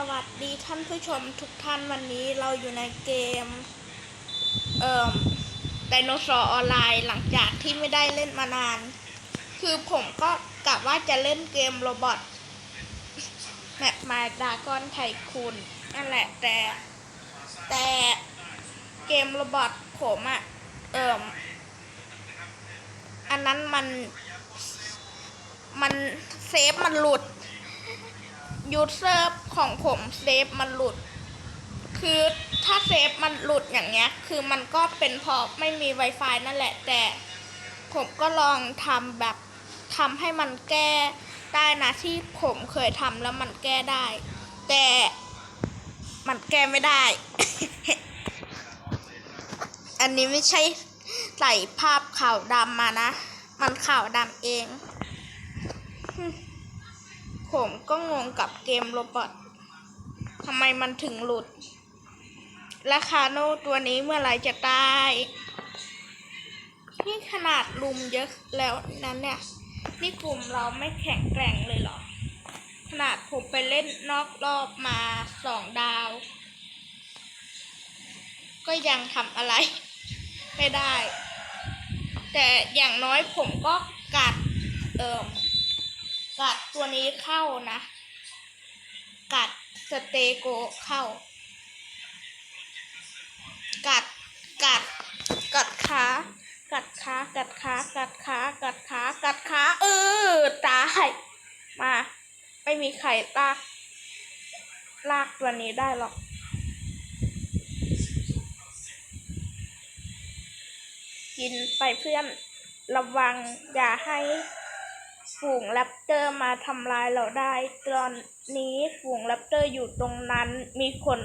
สวัสดีท่านผู้ชมทุกท่านวันนี้เราอยู่ในเกม เอ่อไดโนเสาร์ออนไลน์หลังจากที่ไม่ได้เล่นมานาน คือผมก็กะว่าจะเล่นเกมโรบอทแมปมาดากอนไทคูนนั่นแหละแต่ แต่เกมโรบอทผมอะเอ่ออันนั้นมัน มันเซฟมันหลุด ยูเซอร์ของผมเซฟมันหลุด คือถ้าเซฟมันหลุดอย่างเงี้ย คือมันก็เป็นเพราะไม่มี Wi-Fi นั่นแหละ แต่ผมก็ลองทำแบบทำให้มันแก้ได้นะที่ผมเคยทำแล้วมันแก้ได้ แต่มันแก้ไม่ได้ อันนี้ไม่ใช่ใส่ภาพขาวดำมานะ มันขาวดำเอง ผมก็งงกับเกมโรบอททำไมมันถึงหลุด และคาโน่ตัวนี้เมื่อไรจะตาย นี่ขนาดลุมเยอะแล้วนั้นเนี่ย นี่กลุ่มเราไม่แข็งแกร่งเลยเหรอ ขนาดผมไปเล่นนอกรอบมาสองดาว ก็ยังทำอะไร ไม่ได้ แต่อย่างน้อยผมก็กัดเอ่อ กัดตัวนี้เข้านะ กัดสเตโกเข้า กัดกัด กัดขา กัดขา กัดขา กัดขา กัดขา กัดขาเออตายมา ไม่มีใครลาก ลากตัวนี้ได้หรอกกินไปเพื่อนระวังอย่าให้ ฝูงแรปเตอร์มาทำลายเราได้ ตอนนี้ฝูงแรปเตอร์อยู่ตรงนั้น มีคน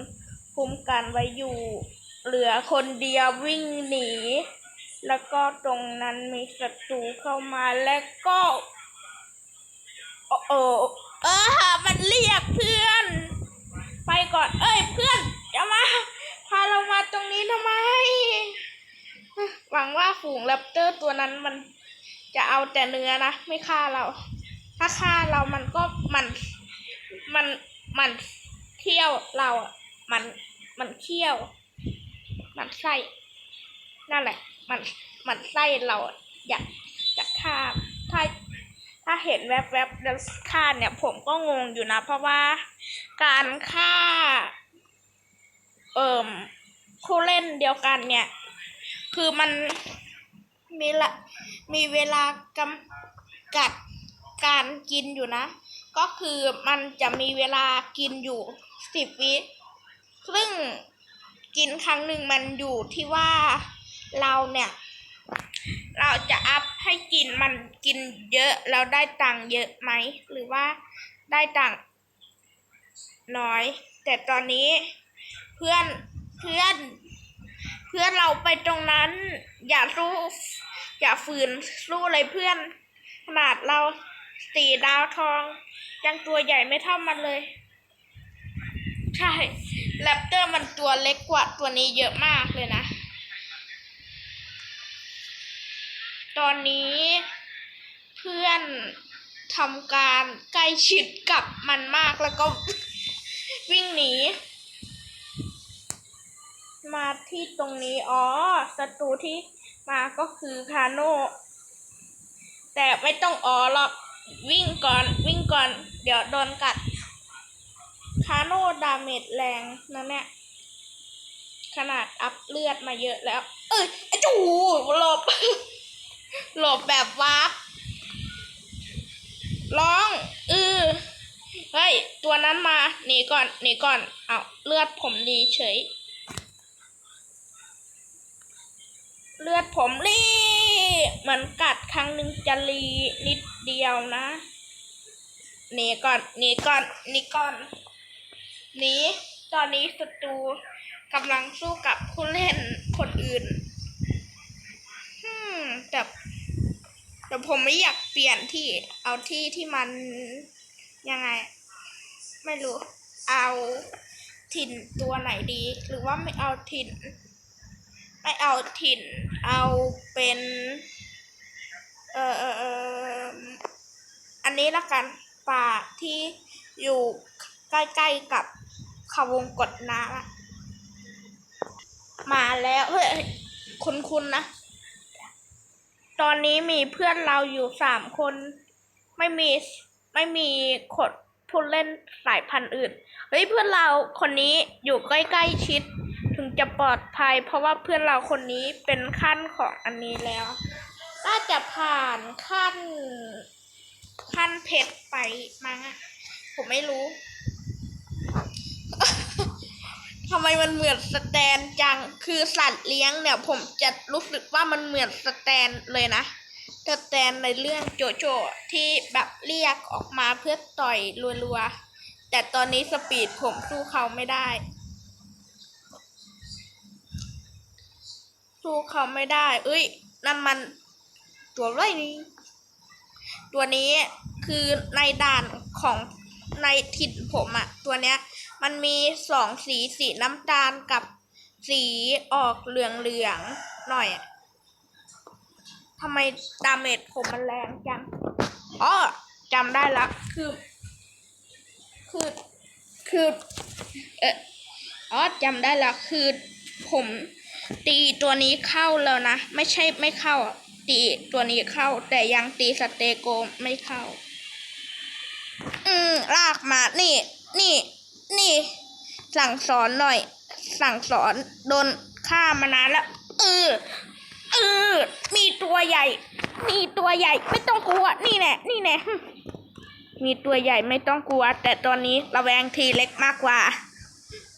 คุมกันไว้อยู่ เหลือคนเดียววิ่งหนี แล้วก็ตรงนั้นมีศัตรูเข้ามาแล้วก็โอ้โอเออมันเรียกเพื่อน ไปก่อน เอ้ยเพื่อนอย่ามา พาเรามาตรงนี้ทำไม หวังว่าฝูงแรปเตอร์ตัวนั้นมัน จะเอาแต่เนื้อนะไม่ฆ่าเรา ถ้าฆ่าเรามันก็มันมันมันเที่ยวเราอะมันมันเที่ยว มันไส้นั่นแหละ มันมันไส้เราอยากอยากฆ่าถ้าถ้าเห็นแวบๆบแล้วฆ่าเนี่ยผมก็งงอยู่นะ เพราะว่าการฆ่า เอ่มผู้เล่นเดียวกันเนี่ย คือมันมีละ มีเวลากำกัดการกินอยู่นะ ก็คือมันจะมีเวลากินอยู่สิบวิซึ่งกินครั้งหนึ่งมันอยู่ที่ว่าเราเนี่ย เราจะอัพให้กินมันกินเยอะแล้วได้ตังค์เยอะไหม หรือว่าได้ตังค์น้อย แต่ตอนนี้เพื่อนเพื่อน เพื่อนเราไปตรงนั้น อย่าสู้ อย่าฝืนสู้เลยเพื่อน ขนาดเราสี่ดาวทอง ยังตัวใหญ่ไม่เท่ามันเลย ใช่แรปเตอร์มันตัวเล็กกว่าตัวนี้เยอะมากเลยนะ ตอนนี้เพื่อนทำการใกล้ชิดกับมันมากแล้วก็วิ่งหนี มาที่ตรงนี้ อ๋อศัตรูที่มาก็คือคาโน่แต่ไม่ต้องอ๋อหรอกวิ่งก่อนวิ่งก่อน เดี๋ยวโดนกัด คาโน่ดาเมจแรงนะเนี่ย ขนาดอัพเลือดมาเยอะแล้ว เอ้ยไอ้จูหลบ หลบแบบวาร์ปร้องเออเฮ้ย ตัวนั้นมาหนีก่อนหนีก่อน เอาเลือดผมดีเฉย เลือดผมรีเหมือนกัดครั้งหนึ่งจะรีนิดเดียวนะหนีก่อนหนีก่อนหนีก่อนหนีตอนนี้ศัตรูกำลังสู้กับผู้เล่นคนอื่นฮึมแต่แต่ผมไม่อยากเปลี่ยนที่เอาที่ที่มันยังไง ไม่รู้ เอาถิ่นตัวไหนดี หรือว่าไม่เอาถิ่น ไม่เอาถิ่น เอาเป็น เออเออเอออันนี้ละกันป่าที่อยู่ใกล้ๆกับเขาวงกดน้ำอะมาแล้วเฮ้ยคุณๆนะ ตอนนี้มีเพื่อนเราอยู่สามคน ไม่มีไม่มีขดผู้เล่นสายพันธุ์อื่น เฮ้ยเพื่อนเราคนนี้อยู่ใกล้ๆชิด จะปลอดภัย เพราะว่าเพื่อนเราคนนี้เป็นขั้นของอันนี้แล้วน่าจะผ่านขั้น ขั้นเพชรไปมั้งอะผมไม่รู้ทำไมมันเหมือนสแตนจัง คือสัตว์เลี้ยงเนี่ย ผมจะรู้สึกว่ามันเหมือนสแตนเลยนะสแตนในเรื่องโจโจที่แบบเรียกออกมาเพื่อต่อยรัวๆ แต่ตอนนี้สปีดผมสู้เขาไม่ได้ สู้เขาไม่ได้ เอ้ย นั่นมัน ตัวไรนี่ ตัวนี้คือในด่านของในถิ่นผมอะตัวเนี้ย มันมีสองสีสีน้ำตาลกับสีออกเหลืองเหลืองๆหน่อยทำไมดาเมจผมมันแรงจังอ๋อจำได้ละคือ คือ คือ เอออ๋อจำได้ละคือผม ตีตัวนี้เข้าแล้วนะ ไม่ใช่ไม่เข้า ตีตัวนี้เข้า แต่ยังตีสเตโกไม่เข้า อืมลากมา นี่ นี่ นี่ สั่งสอนหน่อย สั่งสอนโดนฆ่ามานานแล้วเออเออมีตัวใหญ่ มีตัวใหญ่ ไม่ต้องกลัว นี่แน่นี่แน่มีตัวใหญ่ไม่ต้องกลัว แต่ตอนนี้ระแวงทีเล็กมากกว่า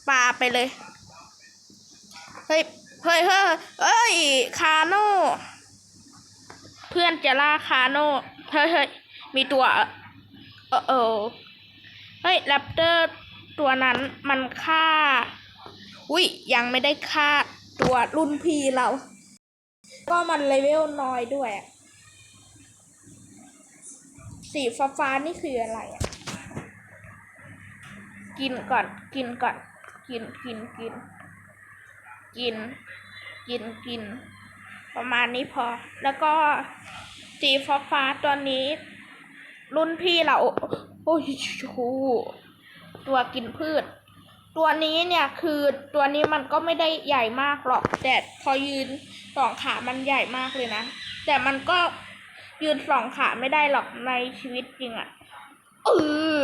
ปลาไปเลย เฮ้ย เฮ้ยเฮ้ยเฮ้ย คาโน่เพื่อนจะล่าคาโน่เฮ้ยเฮ้ยมีตัวเออเออเฮ้ยแรปเตอร์ตัวนั้นมันฆ่า อุ้ยยังไม่ได้ฆ่าตัวรุ่นพี่เรา ก็มันเลเวลน้อยด้วย สีฟ้าฟ้านี่คืออะไรอะ กินก่อน กินก่อน กินกินกิน กิน กินกิน ประมาณนี้พอ แล้วก็สีฟ้าฟ้าตัวนี้ รุ่นพี่เรา โอ้ยตัวกินพืช ตัวนี้เนี่ยคือตัวนี้มันก็ไม่ได้ใหญ่มากหรอก แต่พอยืนสองขามันใหญ่มากเลยนะ แต่มันก็ยืนสองขาไม่ได้หรอกในชีวิตจริงอะเออ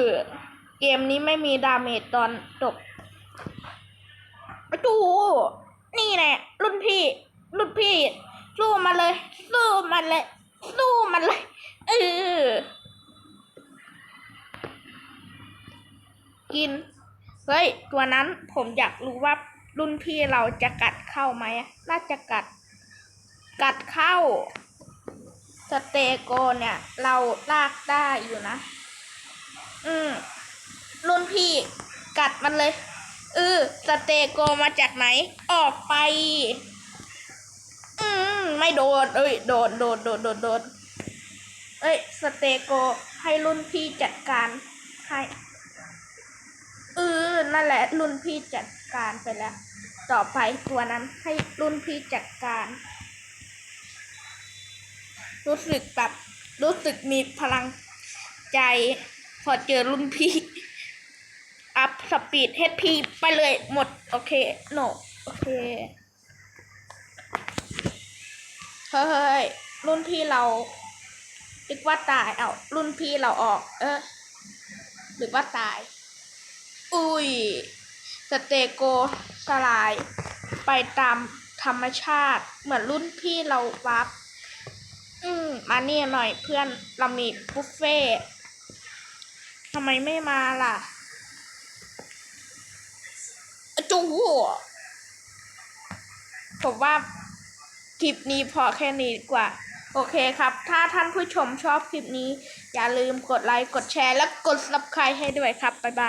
เกมนี้ไม่มีดาเมจตอนจบดู นี่แหละรุ่นพี่ รุ่นพี่ สู้มันเลย สู้มันเลย สู้มันเลยเออกิน เฮ้ย ตัวนั้นผมอยากรู้ว่ารุ่นพี่เราจะกัดเข้าไหมน่าจะกัด กัดเข้า สเตโกเนี่ย เราลากได้อยู่นะ อืม รุ่นพี่กัดมันเลย เออสเตโกมาจากไหน ออกไป อืมไม่โดนเอ้ยโดนโดนโดนโดนโดนเอ้ยสเตโกให้รุ่นพี่จัดการให้เออนั่นแหละ รุ่นพี่จัดการไปแล้ว ต่อไปตัวนั้นให้รุ่นพี่จัดการ รู้สึกแบบรู้สึกมีพลังใจ พอเจอรุ่นพี่ อัพสปีดเฮดพีไปเลยหมด โอเคโนโอเค เฮ้ย รุ่นพี่เรานึกว่าตาย เอารุ่นพี่เราออก เออหรือว่าตาย อุ้ย สเตโกสลาย ไปตามธรรมชาติ เหมือนรุ่นพี่เราวับ อืม มาเนี่ยหน่อยเพื่อนเรามีบุฟเฟ่ทำไมไม่มาล่ะ จู้ผมว่าคลิปนี้พอแค่นี้ดีกว่า โอเคครับ ถ้าท่านผู้ชมชอบคลิปนี้ อย่าลืมกดไลค์ กดแชร์ และกด subscribe ให้ด้วยครับ บ๊ายบาย